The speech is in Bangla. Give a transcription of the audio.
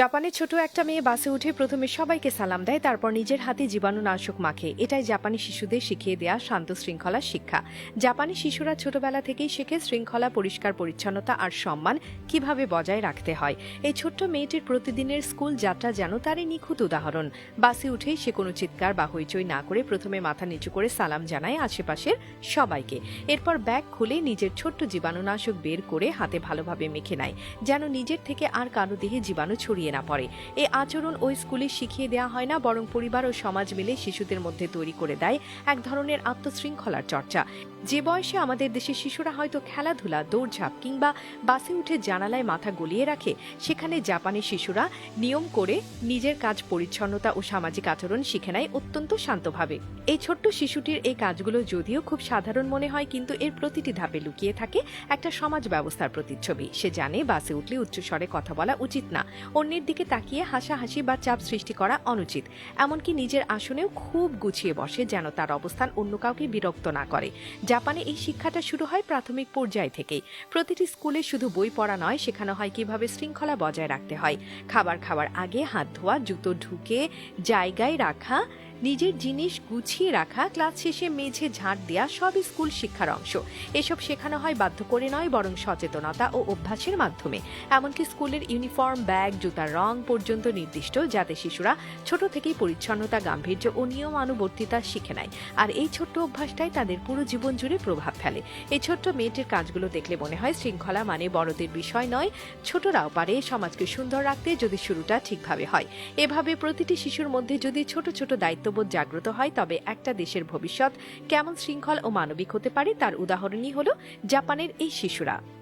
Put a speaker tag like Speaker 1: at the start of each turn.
Speaker 1: জাপানের ছোট একটা মেয়ে বাসে উঠে প্রথমে সবাইকে সালাম দেয়, তারপর নিজের হাতে জীবাণুনাশক মাখে। এটাই জাপানি শিশুদের শিখিয়ে দেয়া শান্ত শৃঙ্খলা শিক্ষা। জাপানি শিশুরা ছোটবেলা থেকেই শেখে শৃঙ্খলা, পরিষ্কার, পরিচ্ছন্নতা আর সম্মান কীভাবে বজায় রাখতে হয়। এই ছোট্ট মেয়েটির প্রতিদিনের স্কুল যাত্রা যেন তারই নিখুঁত উদাহরণ। বাসে উঠেই সে কোনো চিৎকার বা হইচই না করে প্রথমে মাথা নিচু করে সালাম জানায় আশেপাশের সবাইকে। এরপর ব্যাগ খুলে নিজের ছোট্ট জীবাণুনাশক বের করে হাতে ভালোভাবে মেখে নেয়, যেন নিজের থেকে আর কারও দেহে জীবাণু ছড়িয়ে না পড়ে। এ আচরণ ওই স্কুলে শিখিয়ে দেওয়া হয় না, বরং পরিবার ও সমাজ মিলে শিশুদের মধ্যে তৈরি করে দেয় এক ধরনের আত্মশৃঙ্খলার চর্চা। যে বয়সে আমাদের দেশে শিশুরা হয়তো খেলাধুলা, দৌড়ঝাঁপ কিংবা বাসে উঠে জানালায় মাথা গলিয়ে রাখে, সেখানে জাপানি শিশুরা নিয়ম করে নিজের কাজ পরিচ্ছন্নতা ও সামাজিক আচরণ শিখে নেয় অত্যন্ত শান্তভাবে। এই ছোট্ট শিশুটির এই কাজগুলো যদিও খুব সাধারণ মনে হয়, কিন্তু এর প্রতিটি ধাপে লুকিয়ে থাকে একটা সমাজ ব্যবস্থার প্রতিচ্ছবি। সে জানে বাসে উঠলে উচ্চস্বরে কথা বলা উচিত না, অন্যের দিকে তাকিয়ে হাসাহাসি বা চাপ সৃষ্টি করা অনুচিত। এমনকি নিজের আসনেও খুব গুছিয়ে বসে যেন তার অবস্থান অন্য কাউকে বিরক্ত না করে। জাপানে এই শিক্ষাটা শুরু হয় প্রাথমিক পর্যায় থেকেই। প্রতিটি স্কুলে শুধু বই পড়া নয়, শেখানো হয় কীভাবে শৃঙ্খলা বজায় রাখতে হয়। খাবার খাওয়ার আগে হাত ধোয়া, জুতো ঢুকে, জায়গায় রাখা নিজের জিনিস গুছিয়ে রাখা, ক্লাস শেষে মেঝে ঝাঁট দেওয়া সবই স্কুল শিক্ষার অংশ। এসব শেখানো হয় বাধ্য করে নয় বরং সচেতনতা ও অভ্যাসের মাধ্যমে। এমনকি স্কুলের ইউনিফর্ম, ব্যাগ, জুতার রং পর্যন্ত নির্দিষ্ট, যাতে শিশুরা ছোট থেকেই পরিচ্ছন্নতা, গাম্ভীর্য ও নিয়মানুবর্তিতা শিখে নেয়। আর এই ছোট্ট অভ্যাসটাই তাদের পুরো জীবন জুড়ে প্রভাব ফেলে। এই ছোট্ট মেয়েটির কাজগুলো দেখলে মনে হয় শৃঙ্খলা মানে বড়দের বিষয় নয়, ছোটরাও পারে সমাজকে সুন্দর রাখতে যদি শুরুটা ঠিকভাবে হয়। এভাবে প্রতিটি শিশুর মধ্যে যদি ছোট ছোট দায়িত্ববোধ জাগ্রত হয়, তবে একটা দেশের ভবিষ্যৎ কেমন শৃঙ্খল ও মানবিক হতে পারে তার উদাহরণই হল জাপানের এই শিশুরা।